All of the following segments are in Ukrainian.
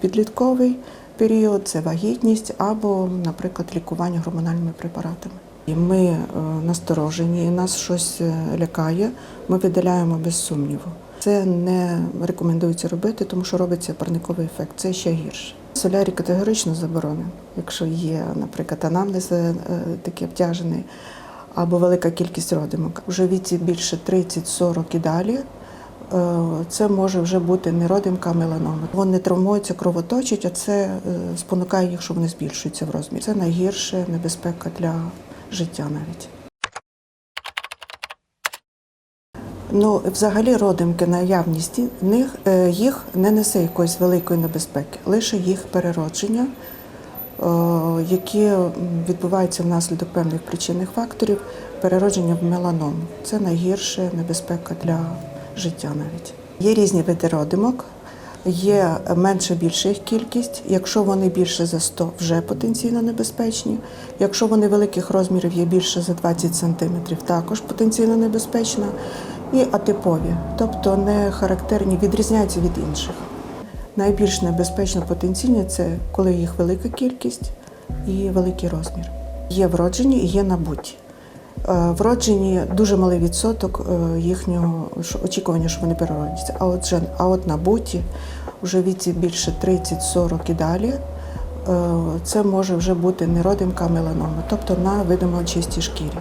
підлітковий період, це вагітність або, наприклад, лікування гормональними препаратами. І ми е, насторожені, нас щось е, лякає, ми видаляємо без сумніву. Це не рекомендується робити, тому що робиться парниковий ефект. Це ще гірше. Солярій категорично заборонений, якщо є, наприклад, анамнез е, такий обтяжений або велика кількість родимок. Уже віці більше 30-40 і далі. Е, Це може вже бути не родимка, а меланома. Вони травмуються, кровоточать, а це е, спонукає їх, що вони збільшуються в розмірі. Це найгірша небезпека для життя навіть. Ну, взагалі, родимки наявність них, е, їх не несе якоїсь великої небезпеки, лише їх переродження, які відбуваються внаслідок певних причинних факторів, переродження в меланому. Це найгірша небезпека для життя навіть. Є різні види родимок, є менше більша їх кількість. Якщо вони більше за 100, вже потенційно небезпечні. Якщо вони великих розмірів є більше за 20 см, також потенційно небезпечно. І атипові, тобто не характерні, відрізняються від інших. Найбільш небезпечно потенційні це коли їх велика кількість і великий розмір. Є вроджені і є набуті. Е, Вроджені дуже малий відсоток е, їхнього очікування, що вони переродяться. А от, же, а от набуті вже віці більше 30-40 і далі. е, Це може вже бути не родимка, а меланома, тобто на видимо чистій шкірі.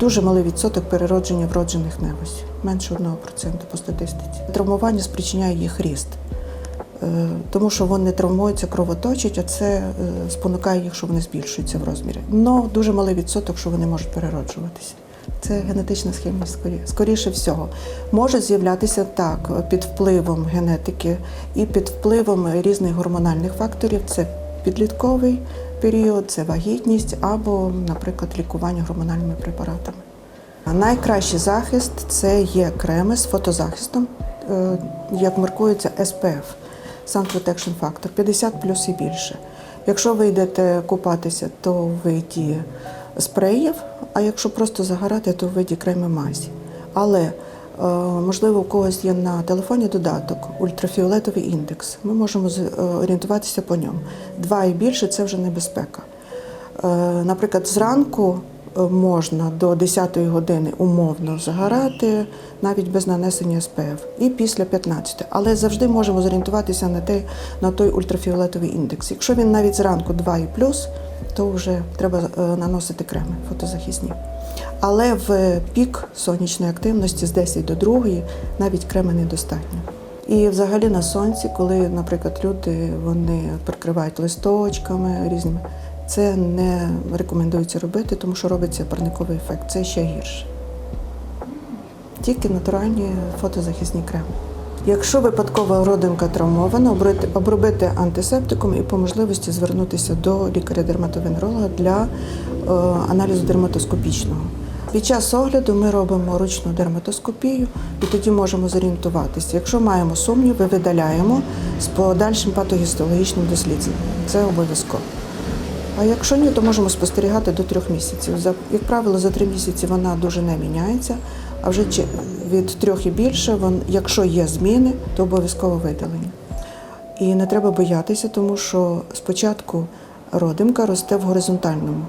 Дуже малий відсоток переродження вроджених невосів, менше 1% по статистиці. Травмування спричиняє їх ріст, тому що вони травмуються, кровоточать, а це е, спонукає їх, що вони збільшуються в розмірі. Но дуже малий відсоток, що вони можуть перероджуватися. Це генетична схильність скорі- скоріше всього. Може з'являтися так під впливом генетики і під впливом різних гормональних факторів. Це підлітковий період, це вагітність або, наприклад, лікування гормональними препаратами. Найкращий захист це є креми з фотозахистом, е, як маркується SPF, Sun Protection Factor, 50 плюс і більше. Якщо ви йдете купатися, то в виді спреїв, а якщо просто загорати, то в виді креми мазі. Але е, можливо, у когось є на телефоні додаток ультрафіолетовий індекс. Ми можемо е, орієнтуватися по ньому. Два і більше це вже небезпека. Е, Наприклад, зранку можна до 10 години умовно загорати, навіть без нанесення СПФ, і після 15. Але завжди можемо зорієнтуватися на той, на той ультрафіолетовий індекс. Якщо він навіть зранку 2 і плюс, то вже треба е, наносити креми фотозахисні. Але в пік сонячної активності з 10 до 2 навіть креми недостатньо. І взагалі на сонці, коли, наприклад, люди вони прикривають листочками різними, це не рекомендується робити, тому що робиться парниковий ефект. Це ще гірше. Тільки натуральні фотозахисні креми. Якщо випадкова родинка травмована, обробити антисептиком і по можливості звернутися до лікаря-дерматовенеролога для е, аналізу дерматоскопічного. Під час огляду ми робимо ручну дерматоскопію і тоді можемо зорієнтуватися. Якщо маємо сумніви, видаляємо з подальшим патогістологічним дослідженням. Це обов'язково. А якщо ні, то можемо спостерігати до трьох місяців. За, як правило, за три місяці вона дуже не міняється, а вже від трьох і більше, якщо є зміни, то обов'язково видалення. І не треба боятися, тому що спочатку родимка росте в горизонтальному,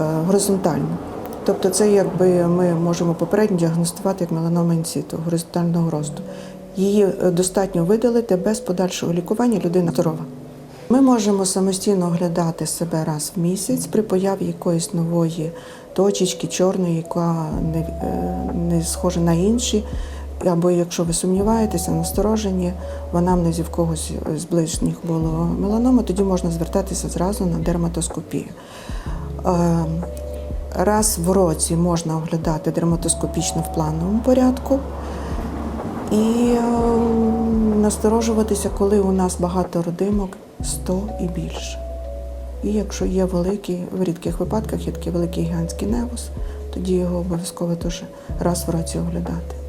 е, горизонтально. Тобто це якби ми можемо попередньо діагностувати як меланома інситу горизонтального росту. Її е, достатньо видалити без подальшого лікування людина здорова. Ми можемо самостійно оглядати себе раз в місяць при появі якоїсь нової точечки чорної, яка не, е, не схожа на інші. Або якщо ви сумніваєтеся, насторожені, в анамнезі в когось з ближніх було меланома, тоді можна звертатися зразу на дерматоскопію. Е, Раз в році можна оглядати дерматоскопічно в плановому порядку і е, насторожуватися, коли у нас багато родимок 100 і більше. І якщо є великий, в рідких випадках є такий великий гігантський невус, тоді його обов'язково теж раз в році оглядати.